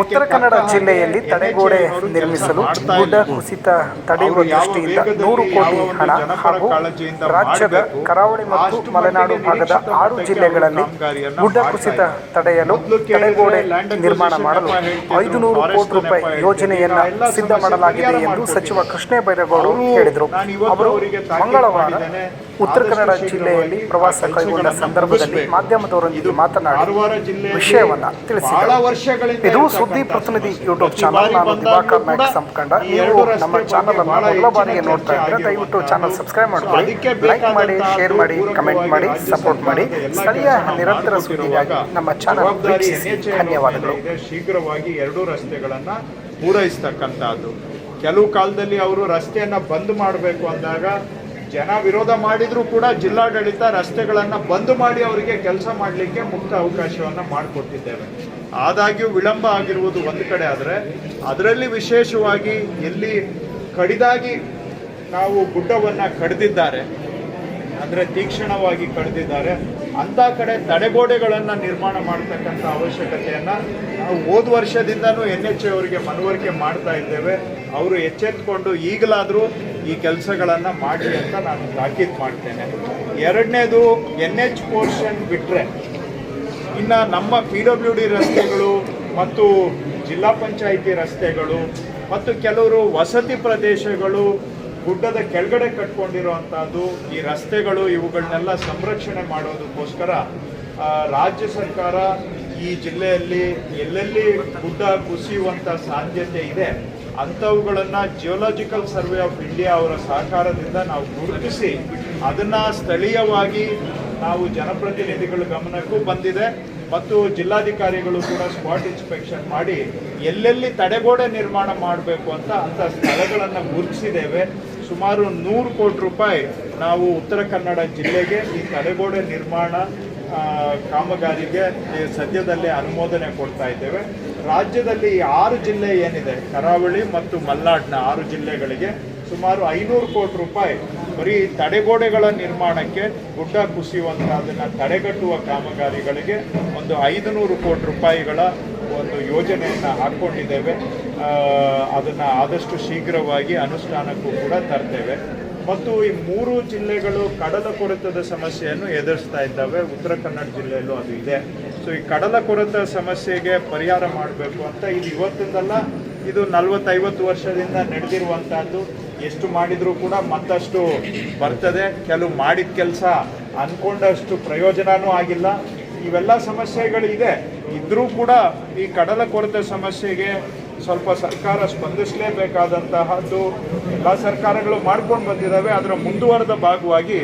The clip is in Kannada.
ಉತ್ತರ ಕನ್ನಡ ಜಿಲ್ಲೆಯಲ್ಲಿ ತಡೆಗೋಡೆ ನಿರ್ಮಿಸಲು ಗುಡ್ಡ. ಕುಸಿತ ತಡೆಯುವ ದೃಷ್ಟಿಯಿಂದ ನೂರು ಕೋಟಿ ಹಣ ಹಾಗೂ ರಾಜ್ಯದ ಕರಾವಳಿ ಮತ್ತು ಮಲೆನಾಡು ಭಾಗದ ಆರು ಜಿಲ್ಲೆಗಳಲ್ಲಿ ಗುಡ್ಡ ಕುಸಿತ ತಡೆಯಲು ತಡೆಗೋಡೆ ನಿರ್ಮಾಣ ಮಾಡಲು ಐದು ನೂರು ಕೋಟಿ ರೂಪಾಯಿ. ಯೋಜನೆಯನ್ನ ಸಿದ್ಧ ಮಾಡಲಾಗಿದೆ ಎಂದು ಸಚಿವ ಕೃಷ್ಣೇ ಬೈರೇಗೌಡರು ಹೇಳಿದರು ಅವರು ಮಂಗಳವಾರ. ಉತ್ತರ ಕನ್ನಡ ಜಿಲ್ಲೆಯಲ್ಲಿ ಪ್ರವಾಸ ಕೈಗೊಂಡ ಸಂದರ್ಭದಲ್ಲಿ. ಮಾಧ್ಯಮದವರೊಂದಿಗೆ ಮಾತನಾಡಿ ವಿಷಯವನ್ನ ಬಹಳ ತಿಳಿಸಿದರು ಇದು ಸುದ್ದಿ ಪ್ರತಿನಿಧಿ. YouTube channel. ನಾನು ದಿವಾಕರ್ ನಾಯ್ಕ ಸಂಪಕಂಡ. ನೀವು ನಮ್ಮ ಚಾನಲ್ ಅನ್ನು ಮೊದಲ ಬಾರಿಗೆ ನೋಡ್ತಾ ಇದ್ರೆ ದಯವಿಟ್ಟು. ಚಾನಲ್ ಸಬ್ಸ್ಕ್ರೈಬ್ ಮಾಡ್ಕೊಳ್ಳಿ. ಲೈಕ್ ಮಾಡಿ ಶೇರ್ ಮಾಡಿ ಕಮೆಂಟ್ ಮಾಡಿ ಸಪೋರ್ಟ್ ಮಾಡಿ. ಸ್ಥಳೀಯ ನಿರಂತರ ಸುದ್ದಿಗಾಗಿ ನಮ್ಮ ಚಾನಲ್ ವೀಕ್ಷಿಸಿ. ಧನ್ಯವಾದಗಳು. ಶೀಘ್ರವಾಗಿ ಎರಡು ರಸ್ತೆಗಳನ್ನ ಪೂರೈಸ್ತಕ್ಕಂಥದ್ದು. ಕೆಲವು ಕಾಲದಲ್ಲಿ ಅವರು ರಸ್ತೆಯನ್ನ ಬಂದ್ ಮಾಡಬೇಕು ಅಂದಾಗ ಜನ ವಿರೋಧ ಮಾಡಿದ್ರು ಕೂಡ ಜಿಲ್ಲಾಡಳಿತ ರಸ್ತೆಗಳನ್ನು ಬಂದ್ ಮಾಡಿ ಅವರಿಗೆ ಕೆಲಸ ಮಾಡಲಿಕ್ಕೆ ಮುಕ್ತ ಅವಕಾಶವನ್ನ ಮಾಡಿಕೊಟ್ಟಿದ್ದೇವೆ. ಆದಾಗ್ಯೂ ವಿಳಂಬ ಆಗಿರುವುದು ಒಂದು ಕಡೆ ಆದರೆ ಅದರಲ್ಲಿ ವಿಶೇಷವಾಗಿ ಎಲ್ಲಿ ಕಡಿದಾಗಿ ನಾವು ಗುಡ್ಡವನ್ನ ಕಡಿದಿದ್ದಾರೆ ಅಂದರೆ ತೀಕ್ಷ್ಣವಾಗಿ ಕಳೆದಿದ್ದಾರೆ. ಅಂಥ ಕಡೆ ತಡೆಗೋಡೆಗಳನ್ನು ನಿರ್ಮಾಣ ಮಾಡ್ತಕ್ಕಂಥ ಅವಶ್ಯಕತೆಯನ್ನು ನಾವು ಹೋದ ವರ್ಷದಿಂದನೂ ಎನ್ ಎಚ್ ಅವರಿಗೆ ಮನವರಿಕೆ ಮಾಡ್ತಾ ಇದ್ದೇವೆ. ಅವರು ಎಚ್ಚೆತ್ಕೊಂಡು ಈಗಲಾದರೂ ಈ ಕೆಲಸಗಳನ್ನು ಮಾಡಿ ಅಂತ ನಾನು ತಾಕೀತು ಮಾಡ್ತೇನೆ. ಎರಡನೇದು ಎನ್ ಎಚ್ ಪೋರ್ಷನ್ ಬಿಟ್ಟರೆ ಇನ್ನು ನಮ್ಮ ಪಿ ಡಬ್ಲ್ಯೂ ಡಿ ರಸ್ತೆಗಳು ಮತ್ತು ಜಿಲ್ಲಾ ಪಂಚಾಯಿತಿ ರಸ್ತೆಗಳು ಮತ್ತು ಕೆಲವರು ವಸತಿ ಪ್ರದೇಶಗಳು ಗುಡ್ಡದ ಕೆಳಗಡೆ ಕಟ್ಕೊಂಡಿರುವಂಥದ್ದು ಈ ರಸ್ತೆಗಳು ಇವುಗಳನ್ನೆಲ್ಲ ಸಂರಕ್ಷಣೆ ಮಾಡೋದಕ್ಕೋಸ್ಕರ ರಾಜ್ಯ ಸರ್ಕಾರ ಈ ಜಿಲ್ಲೆಯಲ್ಲಿ ಎಲ್ಲೆಲ್ಲಿ ಗುಡ್ಡ ಕುಸಿಯುವಂಥ ಸಾಧ್ಯತೆ ಇದೆ, ಅಂಥವುಗಳನ್ನು ಜಿಯೋಲಾಜಿಕಲ್ ಸರ್ವೆ ಆಫ್ ಇಂಡಿಯಾ ಅವರ ಸಹಕಾರದಿಂದ ನಾವು ಗುರುತಿಸಿ, ಅದನ್ನು ಸ್ಥಳೀಯವಾಗಿ ನಾವು ಜನಪ್ರತಿನಿಧಿಗಳ ಗಮನಕ್ಕೂ ಬಂದಿದೆ. ಮತ್ತು ಜಿಲ್ಲಾಧಿಕಾರಿಗಳು ಕೂಡ ಸ್ಪಾಟ್ ಇನ್ಸ್ಪೆಕ್ಷನ್ ಮಾಡಿ, ಎಲ್ಲೆಲ್ಲಿ ತಡೆಗೋಡೆ ನಿರ್ಮಾಣ ಮಾಡಬೇಕು ಅಂತ ಅಂಥ ಸ್ಥಳಗಳನ್ನು ಗುರುತಿಸಿದ್ದೇವೆ. ಸುಮಾರು ನೂರು ಕೋಟಿ ರೂಪಾಯಿ ನಾವು ಉತ್ತರ ಕನ್ನಡ ಜಿಲ್ಲೆಗೆ ಈ ತಡೆಗೋಡೆ ನಿರ್ಮಾಣ ಕಾಮಗಾರಿಗೆ ಸದ್ಯದಲ್ಲೇ ಅನುಮೋದನೆ ಕೊಡ್ತಾ ಇದ್ದೇವೆ. ರಾಜ್ಯದಲ್ಲಿ ಆರು ಜಿಲ್ಲೆ ಏನಿದೆ, ಕರಾವಳಿ ಮತ್ತು ಮಲ್ನಾಡ್ನ ಆರು ಜಿಲ್ಲೆಗಳಿಗೆ ಸುಮಾರು ಐನೂರು ಕೋಟಿ ರೂಪಾಯಿ ಬರೀ ತಡೆಗೋಡೆಗಳ ನಿರ್ಮಾಣಕ್ಕೆ ಗುಡ್ಡ ಕುಸಿಯುವಂತಹದನ್ನು ತಡೆಗಟ್ಟುವ ಕಾಮಗಾರಿಗಳಿಗೆ ಒಂದು ಐದು ನೂರು ಕೋಟಿ ರೂಪಾಯಿಗಳ ಒಂದು ಯೋಜನೆಯನ್ನು ಹಾಕ್ಕೊಂಡಿದ್ದೇವೆ ಅದನ್ನು ಆದಷ್ಟು ಶೀಘ್ರವಾಗಿ ಅನುಷ್ಠಾನಕ್ಕೂ ಕೂಡ ತರ್ತೇವೆ. ಮತ್ತು ಈ ಮೂರು ಜಿಲ್ಲೆಗಳು ಕಡಲ ಕೊರತದ ಸಮಸ್ಯೆಯನ್ನು ಎದುರಿಸ್ತಾ ಇದ್ದಾವೆ. ಉತ್ತರ ಕನ್ನಡ ಜಿಲ್ಲೆಯಲ್ಲೂ ಅದು ಇದೆ. ಸೊ ಈ ಕಡಲ ಕೊರತ ಸಮಸ್ಯೆಗೆ ಪರಿಹಾರ ಮಾಡಬೇಕು ಅಂತ ಇದು ಇವತ್ತಿಂದಲ್ಲ, ಇದು ನಲವತ್ತೈವತ್ತು ವರ್ಷದಿಂದ ನಡೆದಿರುವಂತಹದ್ದು. ಎಷ್ಟು ಮಾಡಿದರೂ ಕೂಡ ಮತ್ತಷ್ಟು ಬರ್ತದೆ. ಕೆಲವು ಮಾಡಿದ ಕೆಲಸ ಅಂದ್ಕೊಂಡಷ್ಟು ಪ್ರಯೋಜನವೂ ಆಗಿಲ್ಲ. ಇವೆಲ್ಲ ಸಮಸ್ಯೆಗಳಿದೆ. ಇದ್ರೂ ಕೂಡ ಈ ಕಡಲ ಕೊರತೆ ಸಮಸ್ಯೆಗೆ ಸ್ವಲ್ಪ ಸರ್ಕಾರ ಸ್ಪಂದಿಸಲೇಬೇಕಾದಂತಹದ್ದು ಎಲ್ಲ ಸರ್ಕಾರಗಳು ಮಾಡ್ಕೊಂಡು ಬಂದಿದ್ದಾವೆ ಅದರ ಮುಂದುವರೆದ ಭಾಗವಾಗಿ